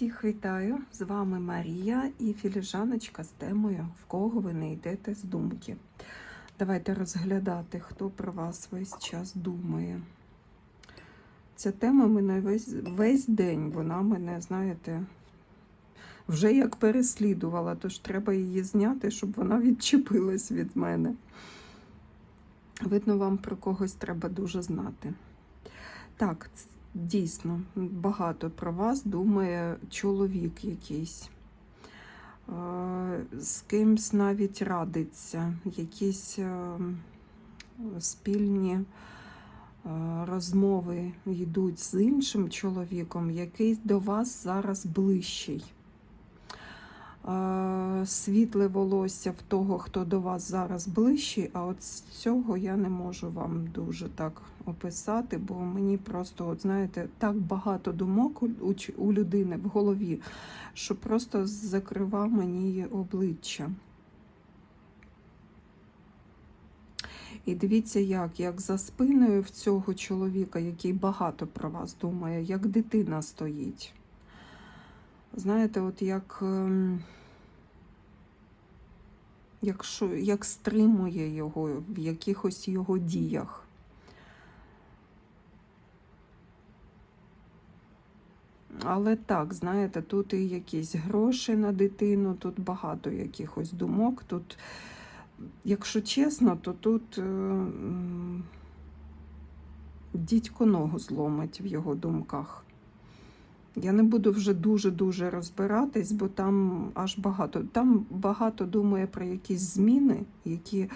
Всіх вітаю! З вами Марія і філіжаночка з темою В кого ви не йдете з думки. Давайте розглядати, хто про вас весь час думає. Ця тема мене весь, весь день, вона мене, знаєте, вже як переслідувала, тож треба її зняти, щоб вона відчепилась від мене. Видно, вам про когось треба дуже знати. Так, дійсно, багато про вас думає чоловік якийсь. Е, З кимсь навіть радиться, якісь е, спільні е, розмови йдуть з іншим чоловіком, який до вас зараз ближчий. Світле волосся в того, хто до вас зараз ближчий, а от цього я не можу вам дуже так описати, бо мені просто, от знаєте, так багато думок у людини в голові, що просто закрива мені обличчя. І дивіться, як, як за спиною в цього чоловіка, який багато про вас думає, як дитина стоїть. Знаєте, от як, ем, як, що, як стримує його в якихось його діях. Але так, знаєте, тут і якісь гроші на дитину, тут багато якихось думок. Тут, якщо чесно, то тут е, дідько ногу зломить в його думках. Я не буду вже дуже-дуже розбиратись, бо там аж багато. Там багато думає про якісь зміни, які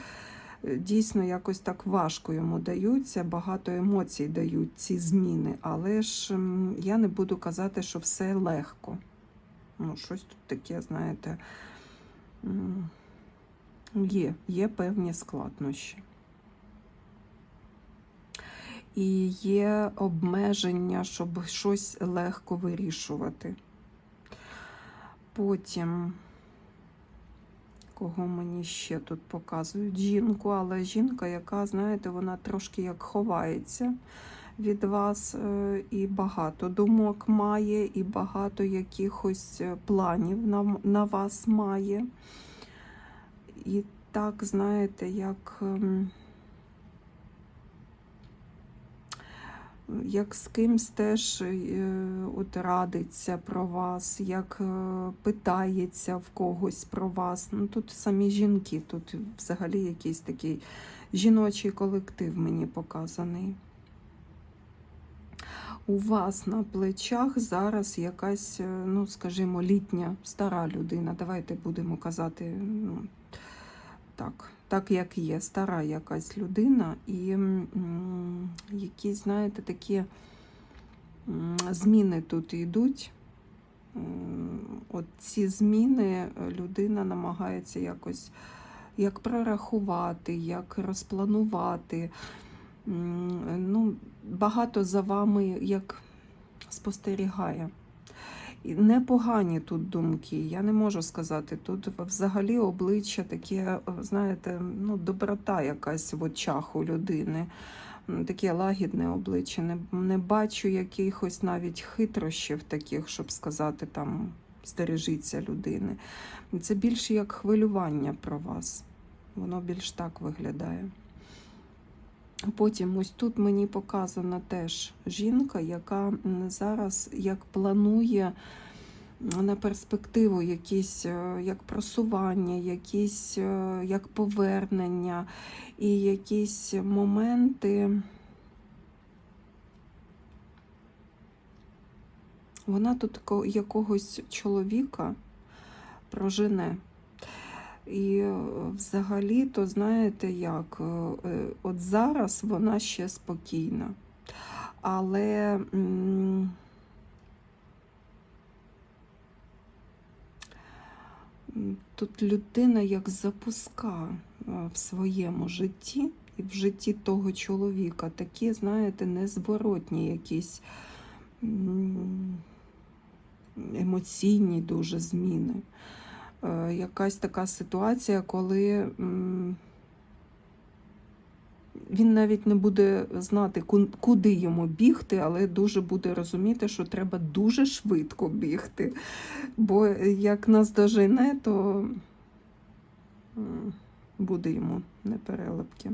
е, дійсно якось так важко йому даються, багато емоцій дають ці зміни. Але ж я не буду казати, що все легко. Ну, щось тут таке, знаєте, є, є певні складнощі. І є обмеження, щоб щось легко вирішувати. Потім, кого мені ще тут показують? Жінку, але жінка, яка, знаєте, вона трошки як ховається від вас, е, і багато думок має, і багато якихось е, планів на, на вас має. І так, знаєте, як. Як з кимсь теж е, от радиться про вас, як е, питається в когось про вас. Ну тут самі жінки, тут взагалі якийсь такий жіночий колектив мені показаний. У вас на плечах зараз якась, е, ну скажімо, літня стара людина. Давайте будемо казати, ну, так, так як є, стара якась людина, і якісь, знаєте, такі зміни тут йдуть. От ці зміни е, людина намагається якось як прорахувати, як розпланувати. Ну, багато за вами як спостерігає. Непогані тут думки. Я не можу сказати. Тут взагалі обличчя таке, знаєте, ну, доброта якась в очах у людини. Таке лагідне обличчя. Не, не бачу якихось навіть хитрощів таких, щоб сказати там стережіться людини. Це більше як хвилювання про вас. Воно більш так виглядає. Потім ось тут мені показана теж жінка, яка зараз як планує на перспективу якісь е, як просування, якісь е, як повернення і якісь моменти. Вона тут якогось чоловіка прожене. І е, взагалі, то знаєте як, е, е, от зараз вона ще спокійна. Але тут людина як запуска в своєму житті і в житті того чоловіка такі, знаєте, незворотні якісь емоційні дуже зміни якась така ситуація, коли він навіть не буде знати, куди йому бігти, але дуже буде розуміти, що треба дуже швидко бігти. Бо як нас дожене, то буде йому непереливки.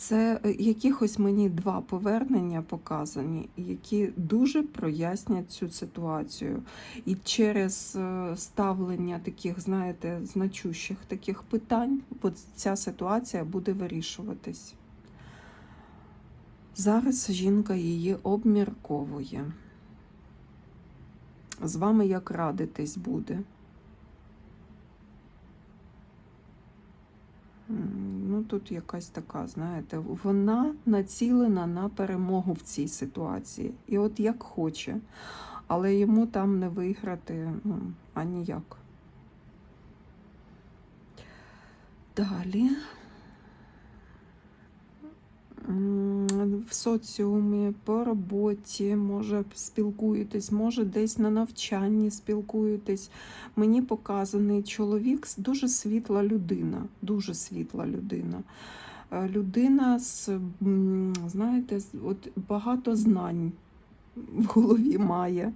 Це е, якихось мені два повернення показані, які дуже прояснять цю ситуацію. І через е, ставлення таких, знаєте, значущих таких питань, ця ситуація буде вирішуватись. Зараз жінка її обмірковує. З вами як радитись буде. Ну, тут якась така, знаєте, вона націлена на перемогу в цій ситуації. І от як хоче, але йому там не виграти ну, аніяк. Далі. В соціумі, по роботі, може спілкуєтесь, може десь на навчанні спілкуєтесь. Мені показаний чоловік дуже світла людина, дуже світла людина. Е, Людина з, знаєте, от багато знань в голові має.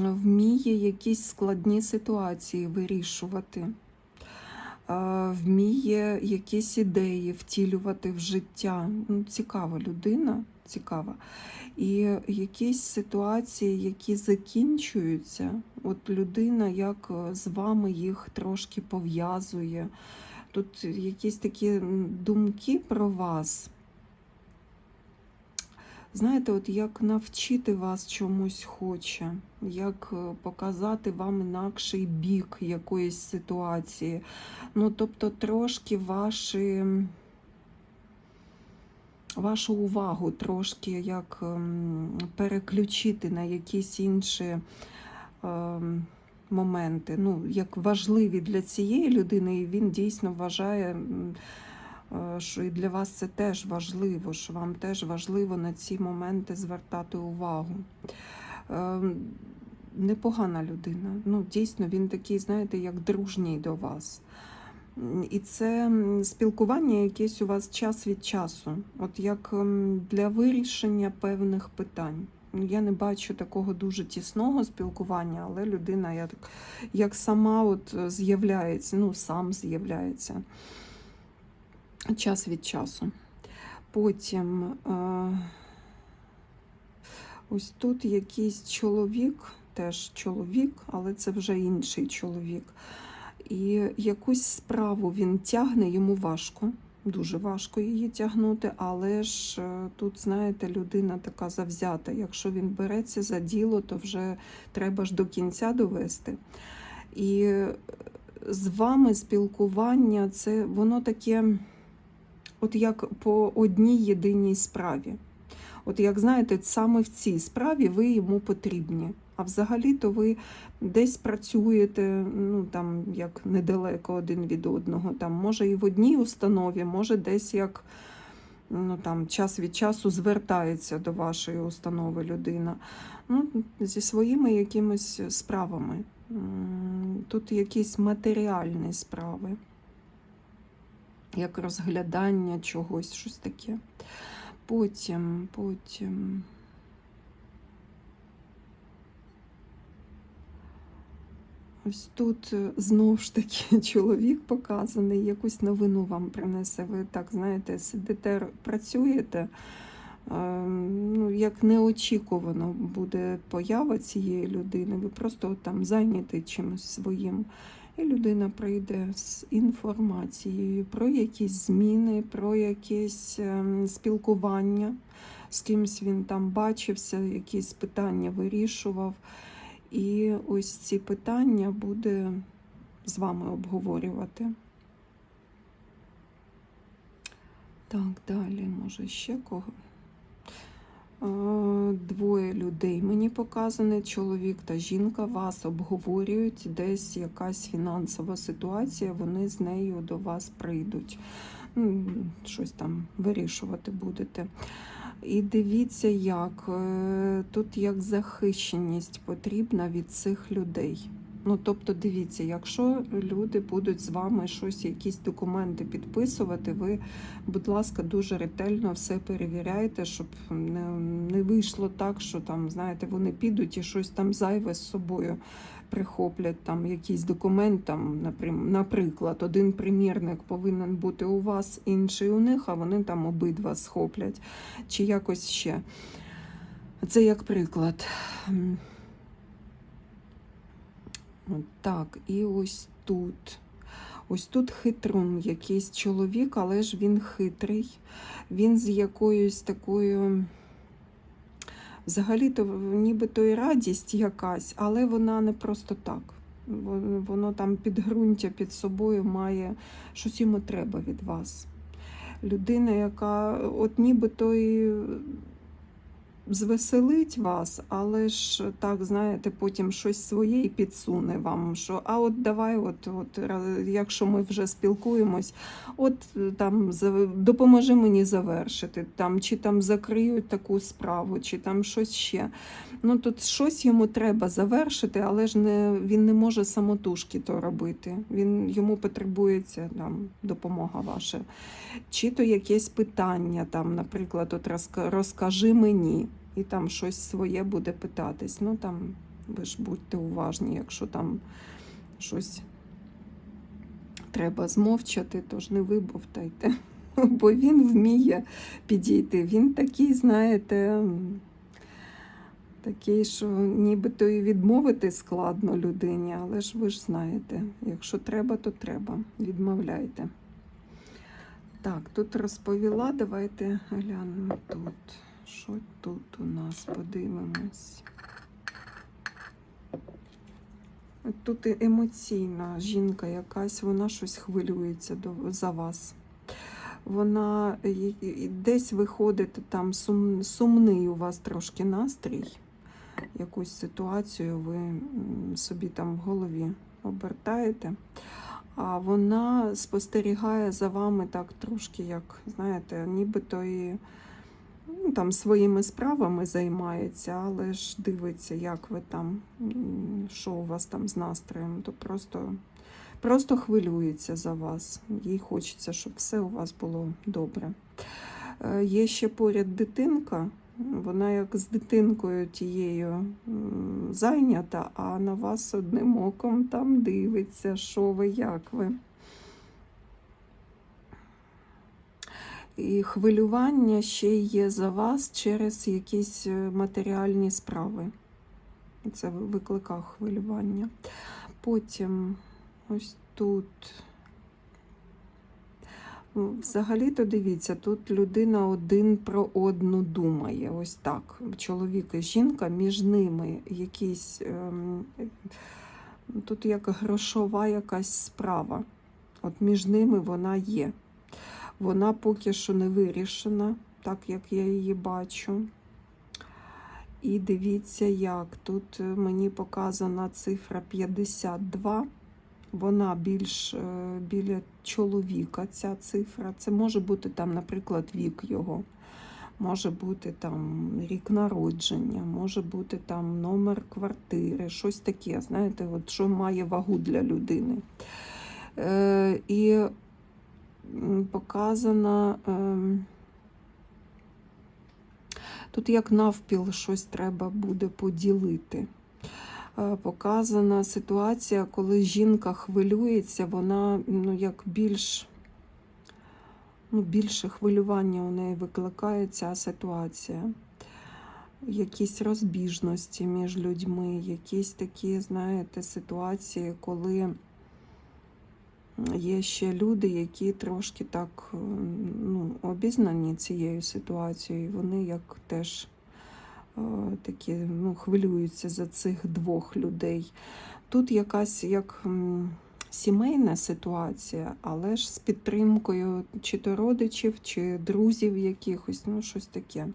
Вміє якісь складні ситуації вирішувати. Вміє якісь ідеї втілювати в життя. Ну, цікава людина, цікава. І якісь ситуації, які закінчуються, от людина як е, з вами їх трошки пов'язує. Тут якісь такі думки про вас. Знаєте, от як навчити вас чомусь хоче, як е, показати вам інакший бік якоїсь ситуації. Ну, тобто, трошки ваші вашу увагу трошки як ем, переключити на якісь інші ем, моменти, ну, як важливі для цієї людини, і він дійсно вважає, е, що і для вас це теж важливо, що вам теж важливо на ці моменти звертати увагу. Ем, Непогана людина. Ну, дійсно, він такий, знаєте, як дружній до вас. І це спілкування якесь у вас час від часу, от як для вирішення певних питань. Ну, Я не бачу такого дуже тісного спілкування, але людина як, як сама от е, з'являється, ну сам з'являється час від часу. Потім е, ось тут якийсь чоловік, теж чоловік, але це вже інший чоловік. І якусь справу він тягне, йому важко, дуже важко її тягнути, але ж е, тут, знаєте, людина така завзята. Якщо він береться за діло, то вже треба ж до кінця довести. І з вами спілкування, це воно таке, от як по одній єдиній справі. От як знаєте, саме в цій справі ви йому потрібні. А взагалі-то ви десь працюєте, ну там як недалеко один від одного. Там може і в одній установі, може десь як ну там час від часу звертається до вашої установи людина. Ну, зі своїми якимись справами. Тут якісь матеріальні справи, як розглядання чогось, щось таке. Потім, потім. Ось тут е, знов ж таки чоловік показаний, якусь новину вам принесе. Ви так, знаєте, сидите, працюєте, е, ну, як неочікувано буде поява цієї людини. Ви просто там зайняті чимось своїм. І людина прийде з інформацією про якісь зміни, про якесь ем, спілкування. З кимсь він там бачився, якісь питання вирішував. І ось ці питання буде з вами обговорювати. Так, далі, може, ще кого? Двоє людей мені показане, чоловік та жінка вас обговорюють, десь якась фінансова ситуація, вони з нею до вас прийдуть. Щось там вирішувати будете. І дивіться, як е, тут як захищеність потрібна від цих людей. Ну, тобто, дивіться, якщо люди будуть з вами щось, якісь документи підписувати, ви, будь ласка, дуже ретельно все перевіряйте, щоб не, не вийшло так, що там, знаєте, вони підуть і щось там зайве з собою прихоплять, там якийсь документ, там, наприклад, один примірник повинен бути у вас, інший у них, а вони там обидва схоплять, чи якось ще. Це як приклад. Так, і ось тут. Ось тут хитрун, якийсь чоловік, але ж він хитрий. Він з якоюсь такою. Взагалі-то нібито і радість якась, але вона не просто так. Воно там підґрунтя під собою має, щось йому треба від вас. Людина, яка от нібито і звеселить вас, але ж так, знаєте, потім щось своє і підсуне вам. Що, а от давай, от, от, якщо ми вже спілкуємось, от е, там допоможи мені завершити, там, чи там закриють таку справу, чи там щось ще. Ну тут щось йому треба завершити, але ж не, він не може самотужки то робити. Він, йому потребується там, допомога ваша. Чи то якесь питання, там, наприклад, от розкажи мені, і там щось своє буде питатись. Ну там ви ж будьте уважні, якщо там щось треба змовчати, то ж не вибовтайте. Бо він вміє підійти. Він такий, знаєте, такий, що нібито і відмовити складно людині, але ж ви ж знаєте, якщо треба, то треба. Відмовляйте. Так, тут розповіла. Давайте глянемо тут. Що тут у нас? Подивимось. Тут емоційна жінка якась, вона щось хвилюється за вас. Вона десь виходить там сум, сумний у вас трошки настрій. Якусь ситуацію ви собі там в голові обертаєте. А вона спостерігає за вами так трошки, як, знаєте, нібито і ну, там своїми справами займається, але ж дивиться, як ви там, що у вас там з настроєм, то просто, просто хвилюється за вас. Їй хочеться, щоб все у вас було добре. Е, Є ще поряд дитинка. Вона як з дитинкою тією зайнята, а на вас одним оком там дивиться, що ви, як ви. І хвилювання ще є за вас через якісь е, матеріальні справи. Це викликав хвилювання. Потім ось тут. Ну, Взагалі-то дивіться, тут людина один про одну думає. Ось так. Чоловік і жінка, між ними якісь. Ем, тут як грошова якась справа. От між ними вона є. Вона поки що не вирішена, так як я її бачу. І дивіться, як тут е, мені показана цифра 52. Вона більш е, біля чоловіка, ця цифра. Це може бути там, наприклад, вік його. Може бути там рік народження, може бути там номер квартири, щось таке, знаєте, от що має вагу для людини. Е, і м, показано. ем, Тут як навпіл щось треба буде поділити. Е, Показана ситуація, коли жінка хвилюється, вона ну, як більш, ну, більше хвилювання у неї викликає ця ситуація. Якісь розбіжності між людьми, якісь такі, знаєте, ситуації, коли є ще люди, які трошки так е, ну, обізнані цією ситуацією, вони як теж е, такі ну, хвилюються за цих двох людей. Тут якась як сімейна ситуація, але ж з підтримкою чи то родичів, чи друзів якихось, ну щось таке.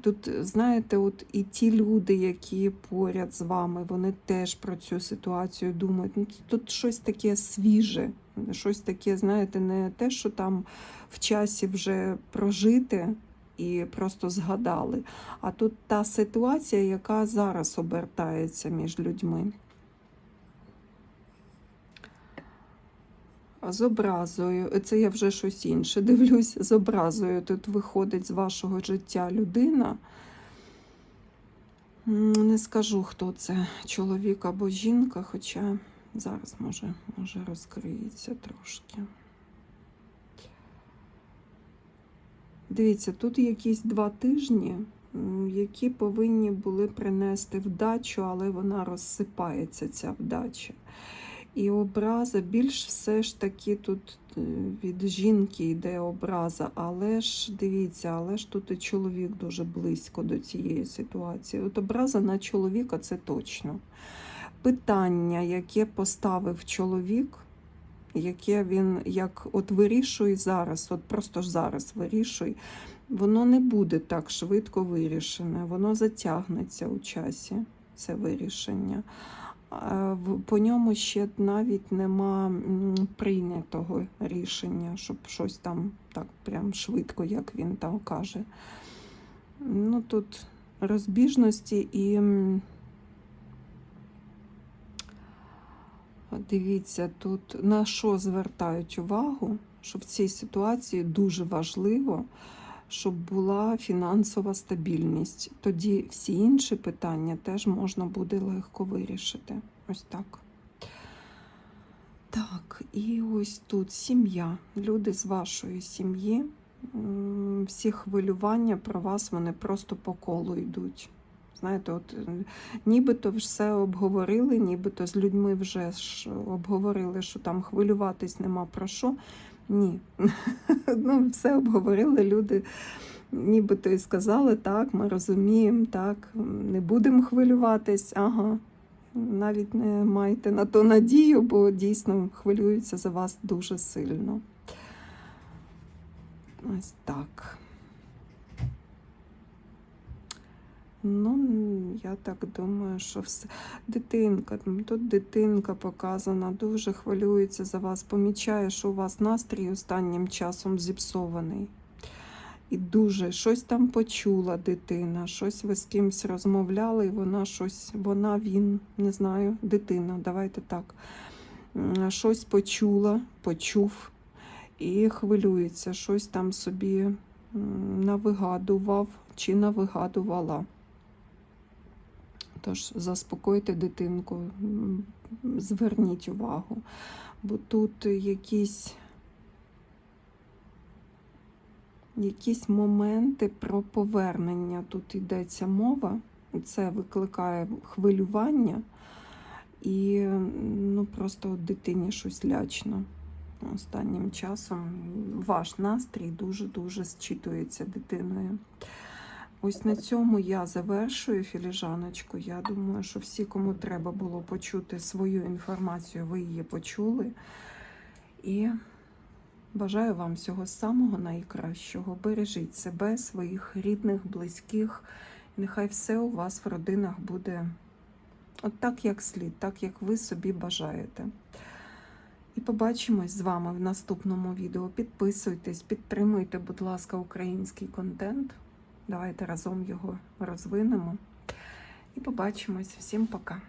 Тут, знаєте, от і ті люди, які поряд з вами, вони теж про цю ситуацію думають. Ну, тут щось таке свіже, щось таке, знаєте, не те, що там в часі вже прожити, і просто згадали. А тут та ситуація, яка зараз обертається між людьми. З образою, це я вже щось інше дивлюсь, з образою тут виходить з вашого життя людина. Не скажу, хто це, чоловік або жінка, хоча зараз може, може розкриється трошки. Дивіться, тут якісь два тижні, які повинні були принести вдачу, але вона розсипається, ця вдача. І образа більш все ж таки тут е, від жінки йде образа, але ж дивіться, але ж тут і чоловік дуже близько до цієї ситуації. От образа на чоловіка це точно. Питання, яке поставив чоловік, яке він як от вирішуй зараз, от просто ж зараз вирішуй, воно не буде так швидко вирішене, воно затягнеться у часі, це вирішення. По ньому ще навіть нема прийнятого рішення, щоб щось там так прям швидко, як він там каже. Ну тут розбіжності і дивіться, тут на що звертають увагу, що в цій ситуації дуже важливо, щоб була фінансова стабільність. Тоді всі інші питання теж можна буде легко вирішити. Ось так. Так, і ось тут сім'я. Люди з вашої сім'ї. Всі хвилювання про вас вони просто по колу йдуть. Знаєте, от е, нібито все обговорили, нібито з людьми вже ж обговорили, що там хвилюватись нема про що. Ні. ну, все обговорили люди. Нібито і сказали, так, ми розуміємо, так, не будемо хвилюватись, ага. Навіть не майте на то надію, бо дійсно хвилюються за вас дуже сильно. Ось так. Ну, я так думаю, що все. Дитинка, тут дитинка показана, дуже хвилюється за вас, помічає, що у вас настрій останнім часом зіпсований. І дуже щось там почула дитина, щось ви з кимось розмовляли, і вона щось, вона, він, не знаю, дитина, давайте так. Щось почула, почув і хвилюється, щось там собі навигадував чи навигадувала. Тож заспокойте дитинку, зверніть увагу, бо тут якісь, якісь моменти про повернення. Тут йдеться мова, це викликає хвилювання, і ну, просто дитині щось лячно. Останнім часом ваш настрій дуже-дуже зчитується дитиною. Ось на цьому я завершую філіжаночку. Я думаю, що всі, кому треба було почути свою інформацію, ви її почули. І бажаю вам всього самого найкращого. Бережіть себе, своїх рідних, близьких. Нехай все у вас в родинах буде от так, як слід, так, як ви собі бажаєте. І побачимось з вами в наступному відео. Підписуйтесь, підтримуйте, будь ласка, український контент. Давайте разом його розвинемо. І побачимось. Всім пока.